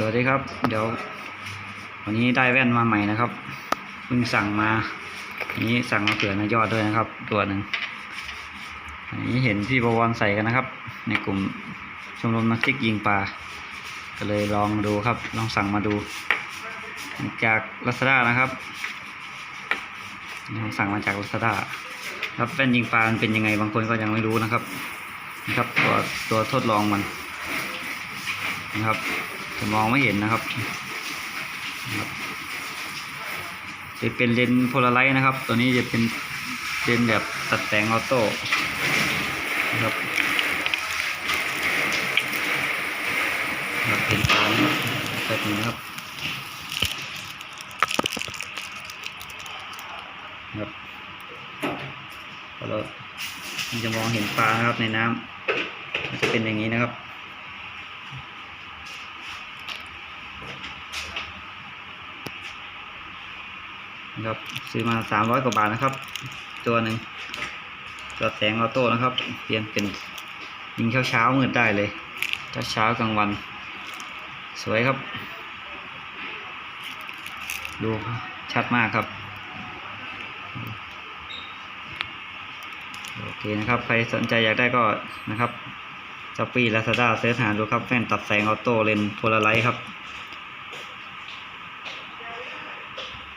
สวัสดีครับ เดี๋ยว วันนี้ได้แว่นมาใหม่นะครับเพิ่งสั่งมาอันนี้สั่งมาเผื่อนายยอดด้วยนะครับ ตัวหนึ่งอันนี้เห็นพี่ประวรใส่กันนะครับ ในกลุ่มชมรมนักจิกยิงปลาก็เลยลองดูครับ ลองสั่งมาดู จากลาซาด้านะครับลองสั่งมาจากลาซาด้าครับแว่นยิงปลามันเป็นยังไงบางคนก็ยังไม่รู้นะครับนะครับตัวตัวทดลองมันนะครับ จะมองไม่เห็นนะครับจะเป็นเลนส์โพลาไรต์นะครับ ตัวนี้จะเป็นเลนส์แบบตัดแต่งออโต้นะครับเป็นตานะครับแบบนี้ครับครับพอเราจะมองเห็นปลาครับในน้ำจะเป็นอย่างนี้นะครับ นะครับซื้อมาสามร้อยกว่าบาทนะครับ ตัวหนึ่งตัวแสงออโต้นะครับ เปลี่ยนเป็นยิงเช้าเช้ามืดได้เลยเช้าเช้ากลางวัน สวยครับ ดูชัดมากครับ โอเคนะครับ ใครสนใจอยากได้ก็นะครับช้อปปี้ลาซาด้าเซิร์ชหาดูครับแว่นตัดแสงออโต้เลนโพลาไรครับ